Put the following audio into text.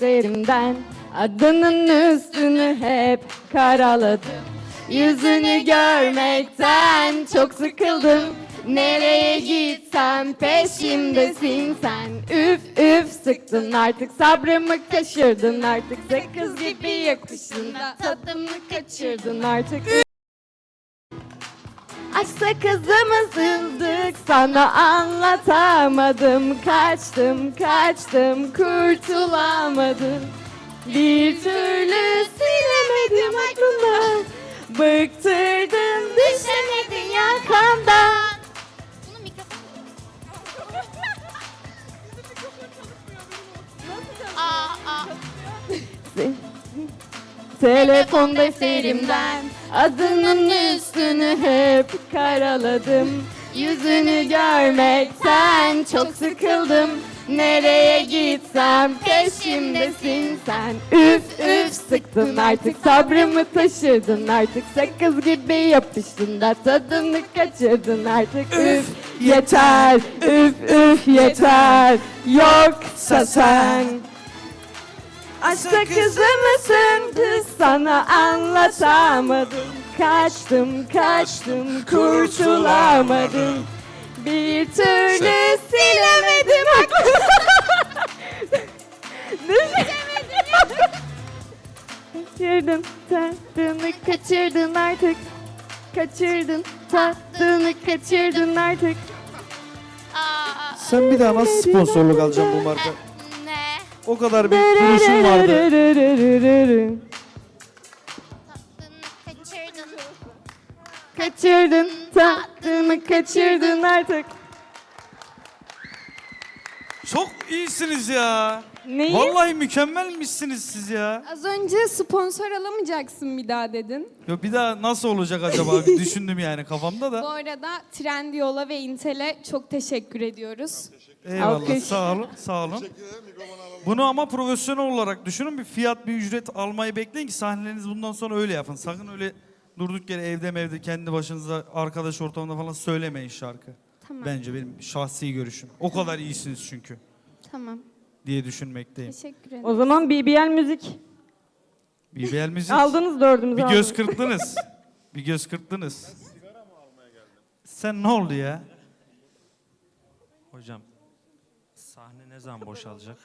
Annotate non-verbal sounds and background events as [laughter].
Derimden adının üstünü hep karaladım. Yüzünü görmekten çok sıkıldım. Nereye gitsem peşimdesin sen. Üf üf sıktın artık sabrımı kaşırdın artık Sakız gibi yakıştın da tadımı kaçırdın artık Aşkta kızımızıldık sana anlatamadım. Kaçtım kaçtım. Kurtulamadım. Bir türlü silemedim aklımdan Bıktırdın düşemedin yakamdan aa, aa. Telefon defterimden adının üstünü hep karaladım. Yüzünü görmekten çok sıkıldım. Nereye gitsem peşimdesin sen. Üf üf sıktın artık sabrımı taşırdın artık Sakız gibi yapıştın da tadını kaçırdın artık. Üf yeter. Üf üf yeter. Yoksa sen Aşkta kızı mısın? Kız sana anlatamadım. Kaçtım kaçtım kurtulamadım. Bir türlü silemedim. [laughs] Kaçırdın tatlını kaçırdın artık. Kaçırdın tatlını kaçırdın artık. Sen bir daha nasıl sponsorluk alacaksın bu marka? O kadar bir duruşun vardı. Kaçırdın. Kaçırdın tatlını kaçırdın artık Çok iyisiniz ya. Neyi? Vallahi mükemmelmişsiniz siz ya. Az önce sponsor alamayacaksın bir daha dedin. Yo bir daha nasıl olacak acaba? Bir [laughs] düşündüm yani kafamda Bu da. arada Trendyol'a ve Intel'e çok teşekkür ediyoruz. Eyvallah. Alkış. Sağ olun. Sağ olun. Bunu ama profesyonel olarak düşünün. Bir fiyat, bir ücret almayı bekleyin ki sahnelerinizi bundan sonra öyle yapın. Sakın öyle durduk yere evde mevde kendi başınıza arkadaş ortamında falan söylemeyin şarkı. Tamam. Bence benim şahsi görüşüm. O kadar iyisiniz çünkü Tamam. diye düşünmekteyim. Teşekkür ederim. O zaman BBL müzik BBL müzik. [laughs] aldınız dördümüzü Bir aldınız. göz kırptınız. [laughs] bir göz kırptınız. Sen ne oldu ya? Hocam sahne ne zaman boşalacak?